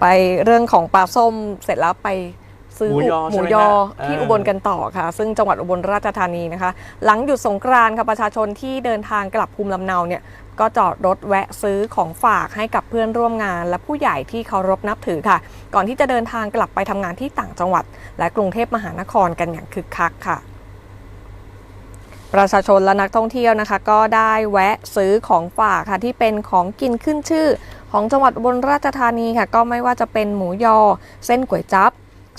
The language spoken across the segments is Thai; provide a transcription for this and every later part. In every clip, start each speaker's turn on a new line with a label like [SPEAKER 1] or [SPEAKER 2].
[SPEAKER 1] ไปเรื่องของปลาส้มเสร็จแล้วไปซื้อ
[SPEAKER 2] หมูยอ
[SPEAKER 1] หมู
[SPEAKER 2] ใช่ไหม
[SPEAKER 1] ยอ
[SPEAKER 2] ฮะ
[SPEAKER 1] ที่
[SPEAKER 2] อ่า
[SPEAKER 1] อุบลกันต่อค่ะ ซึ่งจังหวัดอุบลราชธานีนะคะ หลังหยุดสงกรานต์ค่ะประชาชนที่เดินทางกลับภูมิลำเนาเนี่ยก็จอดรถแวะซื้อของฝากให้กับเพื่อนร่วมงาน และผู้ใหญ่ที่เคารพนับถือค่ะ ก่อนที่จะเดินทางกลับไปทำงานที่ต่างจังหวัด และกรุงเทพมหานครกันอย่างคึกคักค่ะ ประชาชนและนักท่องเที่ยวนะคะ ก็ได้แวะซื้อของฝากค่ะที่เป็นของกินขึ้นชื่อ ของจังหวัดบลราชธานีค่ะ ก็ไม่ว่าจะเป็นหมูยอ เส้นก๋วยจับ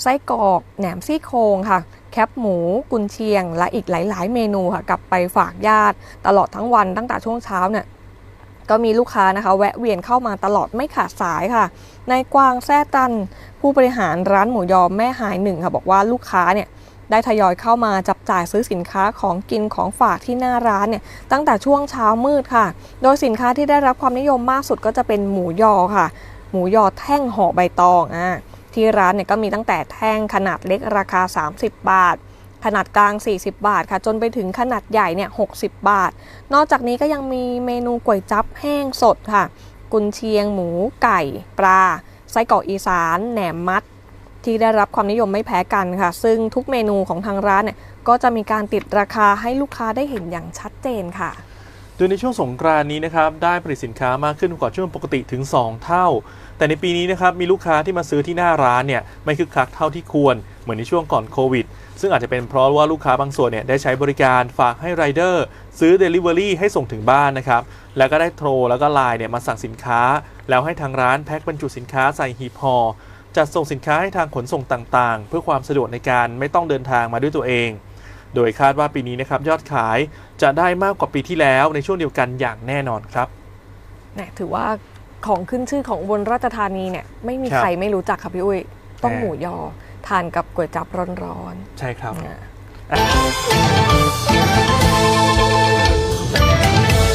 [SPEAKER 1] ไส้กรอกแหนมซี่โครงค่ะ แคบหมูกุนเชียง และอีกหลาย ๆ เมนูค่ะกลับไปฝากญาติ ตลอดทั้งวันตั้งแต่ช่วงเช้าเนี่ยก็มีลูกค้านะคะ แวะเวียนเข้ามาตลอดไม่ขาดสายค่ะนายกวางแซ่ตัน ผู้บริหารร้านหมูยอแม่หายหนึ่งค่ะ บอกว่าลูกค้าเนี่ย ได้ทยอยเข้ามาจับจ่ายซื้อสินค้าของกินของฝากที่หน้าร้านเนี่ยตั้งแต่ช่วงเช้ามืดค่ะ โดยสินค้าที่ได้รับความนิยมมากสุดก็จะเป็นหมูยอค่ะ หมูยอแท่งห่อใบตองอะที่ร้านเนี่ยก็มีตั้งแต่แท่งขนาดเล็กราคา 30 บาท ขนาดกลาง 40 บาทค่ะ จนไปถึงขนาดใหญ่เนี่ย60 บาท นอกจากนี้ก็ยังมีเมนูก๋วยจั๊บแห้งสดค่ะ กุนเชียงหมูไก่ ปลาไส้กรอกอีสาน แหนมมัด ที่ได้รับความนิยมไม่แพ้กันค่ะ ซึ่งทุกเมนูของทางร้านเนี่ยก็จะมีการติดราคาให้ลูกค้าได้เห็นอย่างชัดเจนค่ะ
[SPEAKER 2] โดยในช่วงสงกรานนี้นะครับได้ผลิตสินค้ามากขึ้นกว่าช่วงปกติถึง 2 เท่า แต่ในปีนี้นะครับมีลูกค้าที่มาซื้อที่หน้าร้านเนี่ยไม่คึกคักเท่าที่ควร เหมือนในช่วงก่อนโควิด ซึ่งอาจจะเป็นเพราะว่าลูกค้าบางส่วนเนี่ยได้ใช้บริการฝากให้ไรเดอร์ซื้อ Delivery ให้ส่งถึงบ้านนะครับแล้วก็ได้โทรแล้วก็ไลน์เนี่ยมาสั่งสินค้า แล้วให้ทางร้านแพ็คบรรจุสินค้าใส่หีบห่อ จัดส่งสินค้าให้ทางขนส่งต่างๆ เพื่อความสะดวกในการไม่ต้องเดินทางมาด้วยตัวเอง โดยคาดว่าปีนี้นะครับยอดขายจะได้มากกว่าปีที่แล้วในช่วงเดียวกันอย่างแน่นอนครับ
[SPEAKER 1] เนี่ยถือว่าของขึ้นชื่อของอุบนราชธานีเนี่ยไม่มี
[SPEAKER 2] ครับ
[SPEAKER 1] ใครไม่รู้จักค่ะพี่อุ้ยต้อง
[SPEAKER 2] แน่
[SPEAKER 1] หมูยอทานกับก๋วยจั๊บร้อน
[SPEAKER 2] ใช่ครับ
[SPEAKER 1] ๆนะ
[SPEAKER 2] อะ